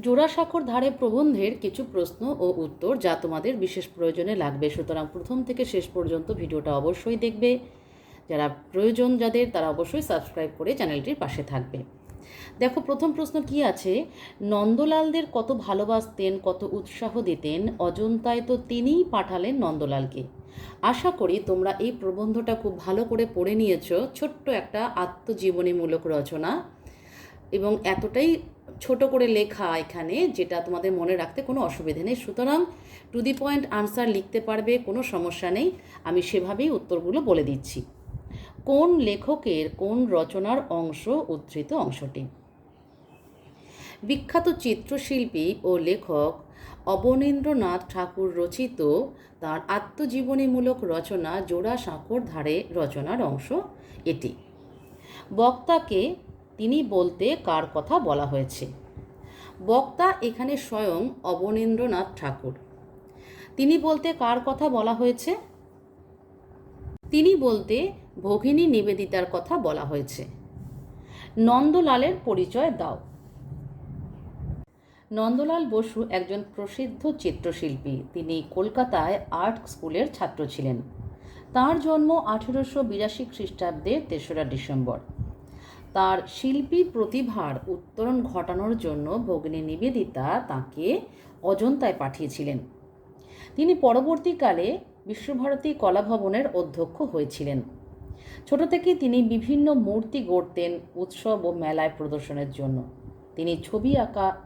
জোড়াসাঁকোর ধারে প্রবন্ধের কিছু প্রশ্ন ও উত্তর যা তোমাদের বিশেষ প্রয়োজনে লাগবে। সুতরাং প্রথম থেকে শেষ পর্যন্ত ভিডিওটা অবশ্যই দেখবে। যারা প্রয়োজন যাদের, তারা অবশ্যই সাবস্ক্রাইব করে চ্যানেলটির পাশে থাকবে। দেখো, প্রথম প্রশ্ন কি আছে? নন্দলালদের কত ভালোবাসতেন, কত উৎসাহ দিতেন, অজন্তায় তো তিনিই পাঠালেন নন্দলালকে। আশা করি তোমরা এই প্রবন্ধটা খুব ভালো করে পড়ে নিয়েছো। ছোট্ট একটা আত্মজীবনীমূলক রচনা। এবং এতটাই ছোট করে লেখা এখানে যেটা তোমাদের মনে রাখতে কোনো অসুবিধা নেই। সুতরাং টু দি পয়েন্ট আনসার লিখতে পারবে, কোনো সমস্যা নেই। আমি সেভাবেই উত্তরগুলো বলে দিচ্ছি। কোন লেখকের, কোন রচনার অংশ উদ্ধৃত অংশটি? বিখ্যাত চিত্রশিল্পী ও লেখক অবনীন্দ্রনাথ ঠাকুর রচিত তার আত্মজীবনীমূলক রচনা জোড়া সাঁকোর ধারে রচনার অংশ এটি। বক্তাকে তিনি বলতে কার কথা বলা হয়েছে। বক্তা এখানে স্বয়ং অবনীন্দ্রনাথ ঠাকুর। তিনি বলতে কার কথা বলা হয়েছে? তিনি বলতে ভগিনী নিবেদিতার কথা বলা হয়েছে। নন্দলালের পরিচয় দাও। নন্দলাল বসু একজন প্রসিদ্ধ চিত্রশিল্পী। তিনি কলকাতায় আর্ট স্কুলের ছাত্র ছিলেন। তার জন্ম আঠেরোশো বিরাশি খ্রিস্টাব্দের তেসরা ডিসেম্বর। তার শিল্পী প্রতিভার উত্তরণ ঘটানোর জন্য ভগিনী নিবেদিতা তাকে অজন্তায় পাঠিয়েছিলেন। তিনি পরবর্তীকালে বিশ্বভারতী কলাভবনের অধ্যক্ষ হয়েছিলেন। ছোট থেকে তিনি বিভিন্ন মূর্তি গড়তেন উৎসব ও মেলায় প্রদর্শনের জন্য। তিনি ছবি আঁকা,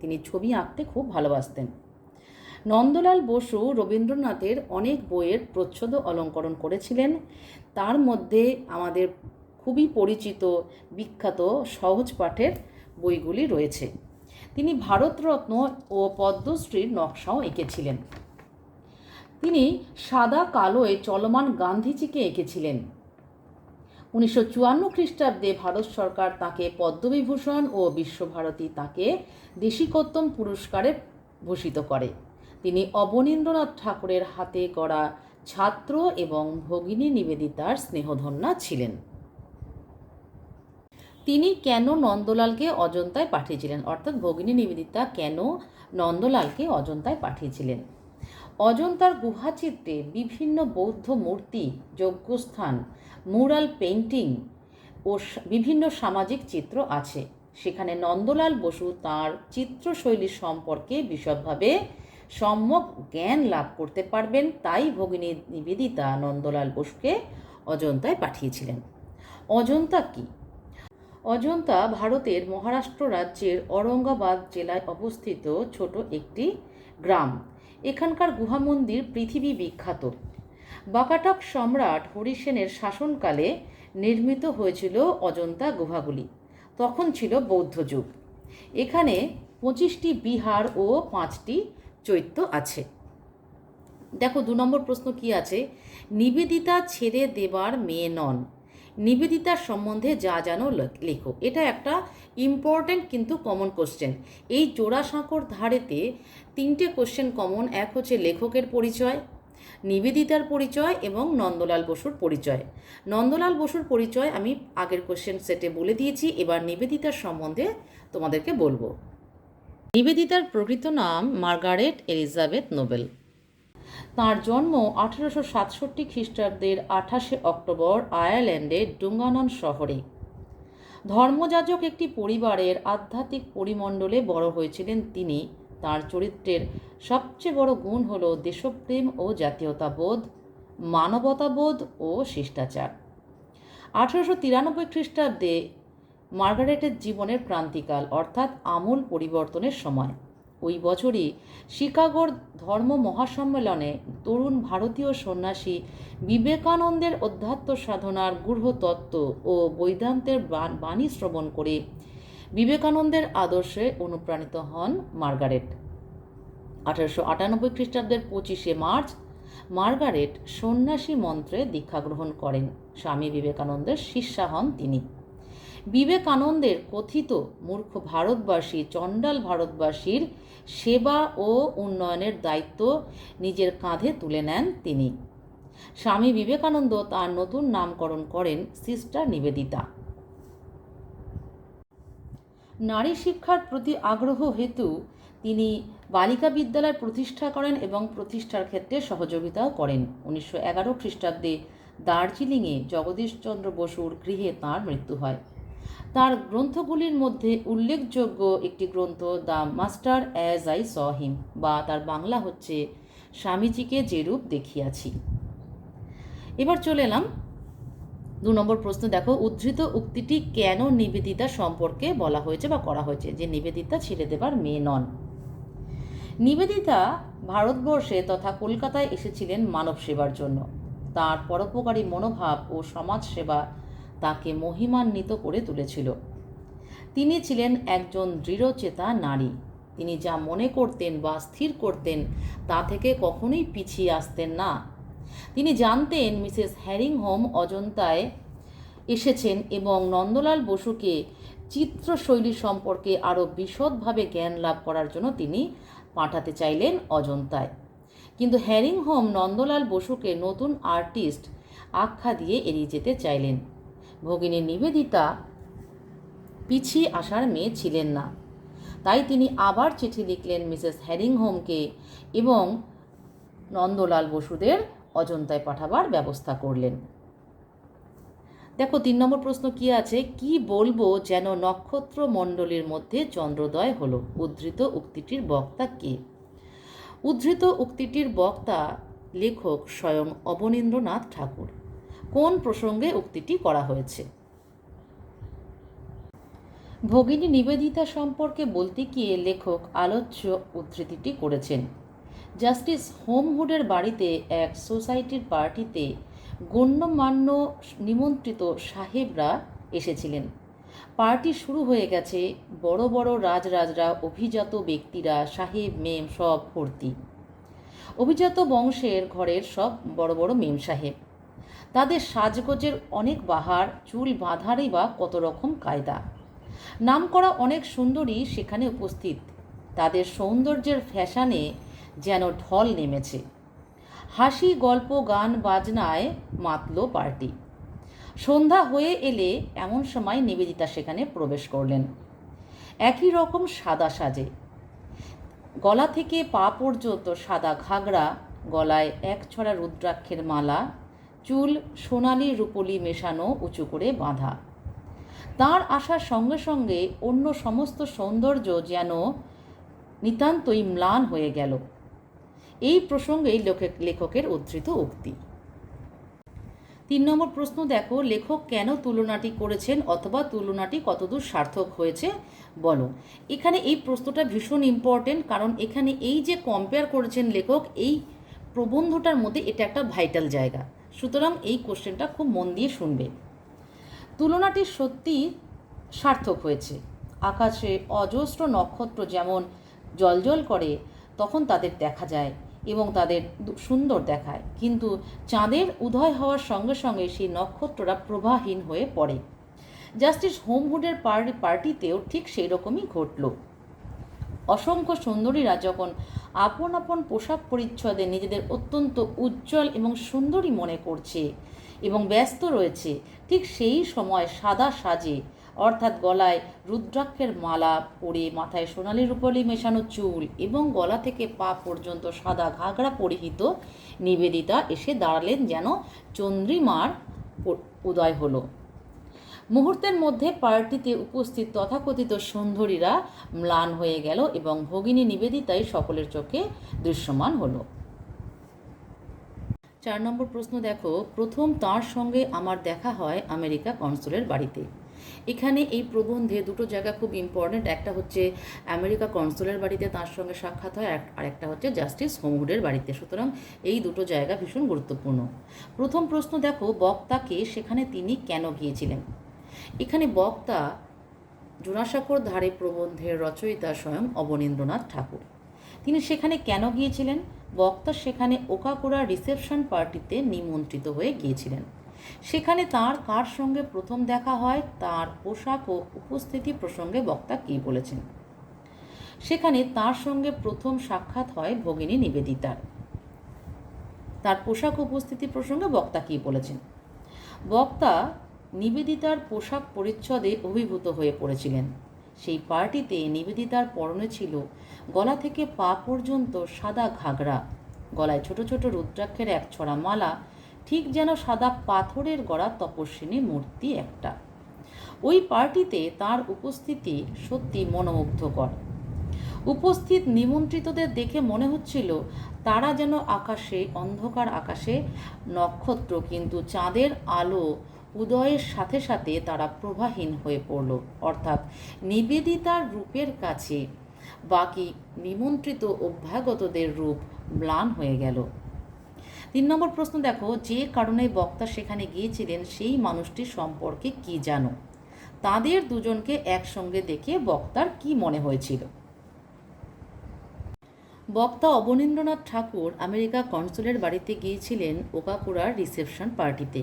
তিনি ছবি আঁকতে খুব ভালোবাসতেন। নন্দলাল বসু রবীন্দ্রনাথের অনেক বইয়ের প্রচ্ছদ অলঙ্করণ করেছিলেন। তার মধ্যে আমাদের খুবই পরিচিত, বিখ্যাত, সহজ পাঠের বইগুলি রয়েছে। তিনি ভারতরত্ন ও পদ্মশ্রীর নকশাও এঁকেছিলেন। তিনি সাদা কালোয় চলমান গান্ধীজিকে এঁকেছিলেন। উনিশশো চুয়ান্ন খ্রিস্টাব্দে ভারত সরকার তাকে পদ্মবিভূষণ ও বিশ্বভারতী তাকে দেশিকোত্তম পুরস্কারে ভূষিত করে। তিনি অবনীন্দ্রনাথ ঠাকুরের হাতে গড়া ছাত্র এবং ভগিনী নিবেদিতার স্নেহধন্যা ছিলেন। তিনি কেন নন্দলালকে অজন্তায় পাঠিয়েছিলেন? অর্থাৎ ভগিনী নিবেদিতা কেন নন্দলালকে অজন্তায় পাঠিয়েছিলেন? অজন্তার গুহাচিত্রে বিভিন্ন বৌদ্ধ মূর্তি, যজ্ঞস্থান মুরাল পেন্টিং ও বিভিন্ন সামাজিক চিত্র আছে। সেখানে নন্দলাল বসু তাঁর চিত্রশৈলী সম্পর্কে বিশদভাবে সম্যক জ্ঞান লাভ করতে পারবেন, তাই ভগিনী নিবেদিতা নন্দলাল বসুকে অজন্তায় পাঠিয়েছিলেন। অজন্তা কি? অজন্তা ভারতের মহারাষ্ট্র রাজ্যের অরঙ্গাবাদ জেলায় অবস্থিত ছোট একটি গ্রাম। এখানকার গুহা মন্দির পৃথিবী বিখ্যাত। বাকাটক সম্রাট হরিসেনের শাসনকালে নির্মিত হয়েছিল অজন্তা গুহাগুলি। তখন ছিল বৌদ্ধ যুগ। এখানে পঁচিশটি বিহার ও পাঁচটি চৈত্য আছে। দেখো, দু নম্বর প্রশ্ন কি আছে? নিবেদিতা ছেড়ে দেবার মেয়ে নন। নিবেদিতার সম্বন্ধে যা জানো লেখো। এটা একটা ইম্পর্ট্যান্ট কিন্তু কমন কোশ্চেন এই জোড়াসাঁকোর ধারেতে তিনটে কোশ্চেন কমন এক হচ্ছে লেখকের পরিচয়, নিবেদিতার পরিচয় এবং নন্দলাল বসুর পরিচয়। নন্দলাল বসুর পরিচয় আমি আগের কোশ্চেন সেটে বলে দিয়েছি, এবার নিবেদিতার সম্বন্ধে তোমাদেরকে বলব। নিবেদিতার প্রকৃত নাম মার্গারেট এলিজাবেথ নোবেল। তাঁর জন্ম আঠেরোশো সাতষট্টি খ্রিস্টাব্দের আঠাশে অক্টোবর আয়ারল্যান্ডের ডুঙ্গানন শহরে। ধর্মযাজক একটি পরিবারের আধ্যাত্মিক পরিমণ্ডলে বড় হয়েছিলেন তিনি। তার চরিত্রের সবচেয়ে বড় গুণ হল দেশপ্রেম ও জাতীয়তাবোধ, মানবতাবোধ ও শিষ্টাচার। আঠেরোশো তিরানব্বই খ্রিস্টাব্দে মার্গারেটের জীবনের ক্রান্তিকাল, অর্থাৎ আমূল পরিবর্তনের সময়। ওই বছরই শিকাগোর ধর্ম মহাসম্মেলনে তরুণ ভারতীয় সন্ন্যাসী বিবেকানন্দের অধ্যাত্ম সাধনার গূঢ় তত্ত্ব ও বৈদান্তের বাণী শ্রবণ করে বিবেকানন্দের আদর্শে অনুপ্রাণিত হন মার্গারেট। আঠারোশো আটানব্বই খ্রিস্টাব্দের পঁচিশে মার্চ মার্গারেট সন্ন্যাসী মন্ত্রে দীক্ষা গ্রহণ করেন। স্বামী বিবেকানন্দের শিষ্যা হন তিনি। বিবেকানন্দের কথিত মূর্খ ভারতবাসী, চণ্ডাল ভারতবাসীর সেবা ও উন্নয়নের দায়িত্ব নিজের কাঁধে তুলে নেন তিনি। স্বামী বিবেকানন্দ তার নতুন নামকরণ করেন সিস্টার নিবেদিতা। নারী শিক্ষার প্রতি আগ্রহ হেতু তিনি বালিকা বিদ্যালয় প্রতিষ্ঠা করেন এবং প্রতিষ্ঠার ক্ষেত্রে সহযোগিতাও করেন। উনিশশো এগারো খ্রিস্টাব্দে দার্জিলিংয়ে জগদীশচন্দ্র বসুর গৃহে তাঁর মৃত্যু হয়। তার গ্রন্থগুলির মধ্যে উল্লেখযোগ্য একটি গ্রন্থ, the master as I saw him, বা তার বাংলা হচ্ছে, স্বামীজিকে যেরূপ দেখিয়াছি। এবার চলে এলাম দু নম্বর প্রশ্ন। দেখো, উদ্ধৃত উক্তিটি কেন নিবেদিতা সম্পর্কে বলা হয়েছে বা করা হয়েছে? যে নিবেদিতা ছেড়ে দেবার মেয়ে নন। নিবেদিতা ভারতবর্ষে তথা কলকাতায় এসেছিলেন মানব সেবার জন্য। তার পরোপকারী মনোভাব ও সমাজসেবা তাকে মহিমান্বিত করে তুলেছিল। তিনি ছিলেন একজন দৃঢ়চেতা নারী। তিনি যা মনে করতেন বা স্থির করতেন, তা থেকে কখনোই পিছিয়ে আসতেন না। তিনি জানতেন মিসেস হ্যারিংহোম অজন্তায় এসেছেন এবং নন্দলাল বসুকে চিত্রশৈলী সম্পর্কে আরও বিশদভাবে জ্ঞান লাভ করার জন্য তিনি পাঠাতে চাইলেন অজন্তায়। কিন্তু হ্যারিংহোম নন্দলাল বসুকে নতুন আর্টিস্ট আখ্যা দিয়ে এড়িয়ে যেতে চাইলেন। ভগিনী নিবেদিতা পিছিয়ে আসার মেয়ে ছিলেন না। তাই তিনি আবার চিঠি লিখলেন মিসেস হ্যারিংহোমকে এবং নন্দলাল বসুদের অজন্তায় পাঠাবার ব্যবস্থা করলেন। দেখো, তিন নম্বর প্রশ্ন কি আছে? কি বলব যেন নক্ষত্র মণ্ডলীর মধ্যে চন্দ্রোদয় হলো? উদ্ধৃত উক্তিটির বক্তা কে? উদ্ধৃত উক্তিটির বক্তা লেখক স্বয়ং অবনীন্দ্রনাথ ঠাকুর। কোন প্রসঙ্গে উক্তিটি করা হয়েছে? ভগিনী নিবেদিতা সম্পর্কে বলতে গিয়ে লেখক আলোচ্য উদ্ধৃতিটি করেছেন। জাস্টিস হোমহুডের বাড়িতে এক সোসাইটির পার্টিতে গণ্যমান্য নিমন্ত্রিত সাহেবরা এসেছিলেন। পার্টি শুরু হয়ে গেছে বড় বড় রাজরাজরা, অভিজাত ব্যক্তিরা, সাহেব, মেম সব ভর্তি। অভিজাত বংশের ঘরের সব বড় বড় মেম সাহেব। তাদের সাজগোজের অনেক বাহার, চুল বাঁধারই বা কত রকম কায়দা। নামকরা অনেক সুন্দরী সেখানে উপস্থিত। তাদের সৌন্দর্যের ফ্যাশানে যেন ঢল নেমেছে। হাসি, গল্প, গান, বাজনায় মাতল পার্টি। সন্ধ্যা হয়ে এলে এমন সময় নিবেদিতা সেখানে প্রবেশ করলেন। একই রকম সাদা সাজে। গলা থেকে পা পর্যন্ত সাদা ঘাগরা, গলায় এক ছড়া রুদ্রাক্ষের মালা চুল সোনালি রূপলি মেশানো উঁচু করে বাঁধা। তার আসার সঙ্গে সঙ্গে অন্য সমস্ত সৌন্দর্য যেন নিতান্তই ম্লান হয়ে গেল। এই প্রসঙ্গেই লেখক, লেখকের উদ্ধৃত উক্তি। তিন নম্বর প্রশ্ন, দেখো, লেখক কেন তুলনাটি করেছেন অথবা তুলনাটি কতদূর সার্থক হয়েছে? বলো। এখানে এই প্রশ্নটা ভীষণ ইম্পর্টেন্ট কারণ এখানে এই যে কম্পেয়ার করেছেন লেখক, এই প্রবন্ধটার মধ্যে এটা একটা ভাইটাল জায়গা। সুতরাং এই কোশ্চেনটা খুব মন দিয়ে শুনবে। তুলনাটি সত্যি সার্থক হয়েছে। আকাশে অজস্র নক্ষত্র যেমন জলজল করে, তখন তাদের দেখা যায় এবং তাদের সুন্দর দেখায়। কিন্তু চাঁদের উদয় হওয়ার সঙ্গে সঙ্গে সেই নক্ষত্ররা প্রবাহীন হয়ে পড়ে। জাস্টিস হোমহুডের পার্টি পার্টিতেও ঠিক সেই রকমই ঘটল। অসংখ্য সুন্দরীরা যখন আপন আপন পোশাক পরিচ্ছদে নিজেদের অত্যন্ত উজ্জ্বল এবং সুন্দরী মনে করছে এবং ব্যস্ত রয়েছে। ঠিক সেই সময় সাদা সাজে, অর্থাৎ গলায় রুদ্রাক্ষের মালা পরে মাথায় সোনালি রূপলি মেশানো চুল এবং গলা থেকে পা পর্যন্ত সাদা ঘাগরা পরিহিত নিবেদিতা এসে দাঁড়ালেন যেন চন্দ্রিমার উদয় হলো। মুহূর্তের মধ্যে পার্টিতে উপস্থিত তথাকথিত সুন্দরীরা ম্লান হয়ে গেল এবং ভগিনী নিবেদিতাই সকলের চোখে দৃশ্যমান হলো। চার নম্বর প্রশ্ন দেখো, প্রথম তার সঙ্গে আমার দেখা হয় আমেরিকা কনসুলের বাড়িতে। এখানে এই প্রবন্ধে দুটো জায়গা খুব ইম্পর্ট্যান্ট একটা হচ্ছে আমেরিকা কনসুলের বাড়িতে তার সঙ্গে সাক্ষাৎ হয়, আর একটা হচ্ছে জাস্টিস হোমহুডের বাড়িতে। সুতরাং এই দুটো জায়গা ভীষণ গুরুত্বপূর্ণ। প্রথম প্রশ্ন দেখো, বক্তাকে সেখানে তিনি কেন গিয়েছিলেন? এখানে বক্তা জোড়াসাঁকোর ধারে প্রবন্ধের রচয়িতা স্বয়ং অবনীন্দ্রনাথ ঠাকুর। তিনি সেখানে কেন গিয়েছিলেন? বক্তা সেখানে ওকাকোড়া রিসেপশন পার্টিতে নিমন্ত্রিত হয়ে গিয়েছিলেন। সেখানে তার কার সঙ্গে প্রথম দেখা হয়? তার পোশাক ও উপস্থিতি প্রসঙ্গে বক্তা কী বলেছেন? সেখানে তার সঙ্গে প্রথম সাক্ষাৎ হয় ভগিনী নিবেদিতার। তার পোশাক উপস্থিতি প্রসঙ্গে বক্তা কী বলেছেন? বক্তা নিবেদিতার পোশাক পরিচ্ছদে অভিভূত হয়ে পড়েছিলেন। সেই পার্টিতে নিবেদিতার পরনে ছিল গলা থেকে পা পর্যন্ত সাদা ঘাগরা। গলায় ছোট ছোট রুদ্রাক্ষের এক ছড়া মালা, ঠিক যেন সাদা পাথরের গড়া তপস্বিনী মূর্তি একটা। ওই পার্টিতে তার উপস্থিতি সত্যি মনোমুগ্ধকর। উপস্থিত নিমন্ত্রিতদের দেখে মনে হচ্ছিল তারা যেন আকাশে, অন্ধকার আকাশে, নক্ষত্র কিন্তু চাঁদের আলো উদয়ের সাথে সাথে তারা প্রভাহীন হয়ে পড়ল, অর্থাৎ নিবেদিতার রূপের কাছে। বাকি নিমন্ত্রিত অভ্যাগতদের রূপ ম্লান হয়ে গেল। তিন নম্বর প্রশ্ন দেখো, যে কারণে বক্তা সেখানে গিয়েছিলেন, সেই মানুষটির সম্পর্কে কি জানো? তাদের দুজনকে একসঙ্গে দেখে বক্তার কি মনে হয়েছিল? বক্তা অবনীন্দ্রনাথ ঠাকুর আমেরিকা কনসুলের বাড়িতে গিয়েছিলেন ওকাকুড়ার রিসেপশন পার্টিতে।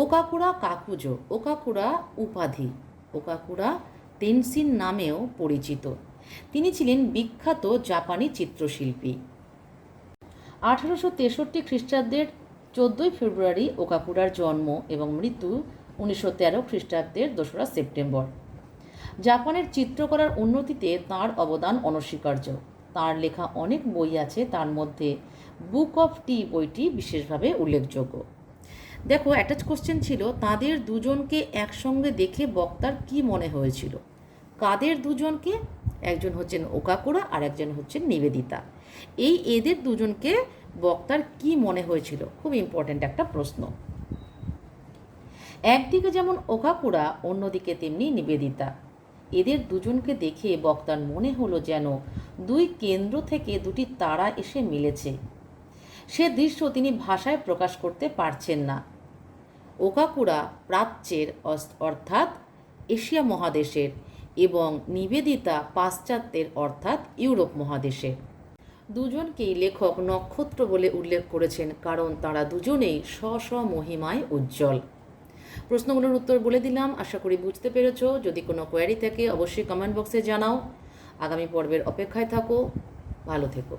ওকাকুড়া কাকুজো, ওকাকুড়া উপাধি, ওকাকুড়া তেনসিন নামেও পরিচিত। তিনি ছিলেন বিখ্যাত জাপানি চিত্রশিল্পী। আঠারোশো তেষট্টি খ্রিস্টাব্দের চোদ্দোই ফেব্রুয়ারি ওকাকুড়ার জন্ম এবং মৃত্যু উনিশশো তেরো খ্রিস্টাব্দের দোসরা সেপ্টেম্বর। জাপানের চিত্রকলার উন্নতিতে তার অবদান অনস্বীকার্য। তার লেখা অনেক বই আছে, তার মধ্যে বুক অফ টি বইটি বিশেষভাবে উল্লেখযোগ্য। দেখো অ্যাটাচ কোশ্চেন ছিল, তাদের দুজনকে একসঙ্গে দেখে বক্তার কি মনে হয়েছিল? কাদের দুজনকে? একজন হচ্ছেন ওকাকুড়া আর একজন হচ্ছেন নিবেদিতা। এই এদের দুজনকে বক্তার কি মনে হয়েছিল? খুব ইম্পর্ট্যান্ট একটা প্রশ্ন। একদিকে যেমন ওকাকুড়া অন্যদিকে তেমনি নিবেদিতা। এদের দুজনকে দেখে বক্তার মনে হলো যেন দুই কেন্দ্র থেকে দুটি তারা এসে মিলেছে। সে দৃশ্য তিনি ভাষায় প্রকাশ করতে পারছেন না। ওকাকুড়া প্রাচ্যের অর্থাৎ এশিয়া মহাদেশের এবং নিবেদিতা পাশ্চাত্যের অর্থাৎ ইউরোপ মহাদেশে দুজনকেই লেখক নক্ষত্র বলে উল্লেখ করেছেন, কারণ তারা দুজনেই স্ব স্ব মহিমায় উজ্জ্বল। প্রশ্নগুলোর উত্তর বলে দিলাম, আশা করি বুঝতে পেরেছ। যদি কোনো কোয়ারি থাকে, অবশ্যই কমেন্ট বক্সে জানাও। আগামী পর্বের অপেক্ষায় থাকো। ভালো থেকো।